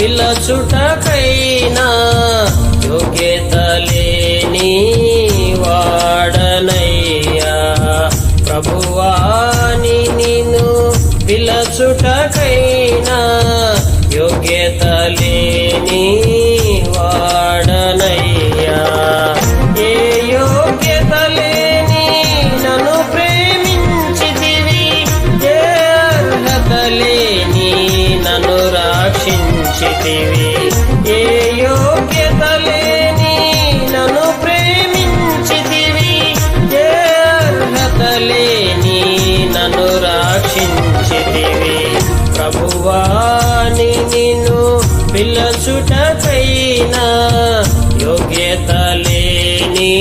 పిలచుటకైనా యోగ్యత లేని వాడనయ్యా. ప్రభువాని నిన్ను పిలచుటకైనా యోగ్యత లేని వాడనయ్యా. ఏ యోగ్యత లేని నన్ను ప్రేమించితివి ఏ అర్హత లేని రక్షించితివి ఏ యోగ్యత లేని నన్ను ప్రేమించితివి. ఏ అర్హత లేని నన్ను రక్షించితివి. ప్రభువాని నిన్ను పిలచుటకైనా యోగ్యత లేని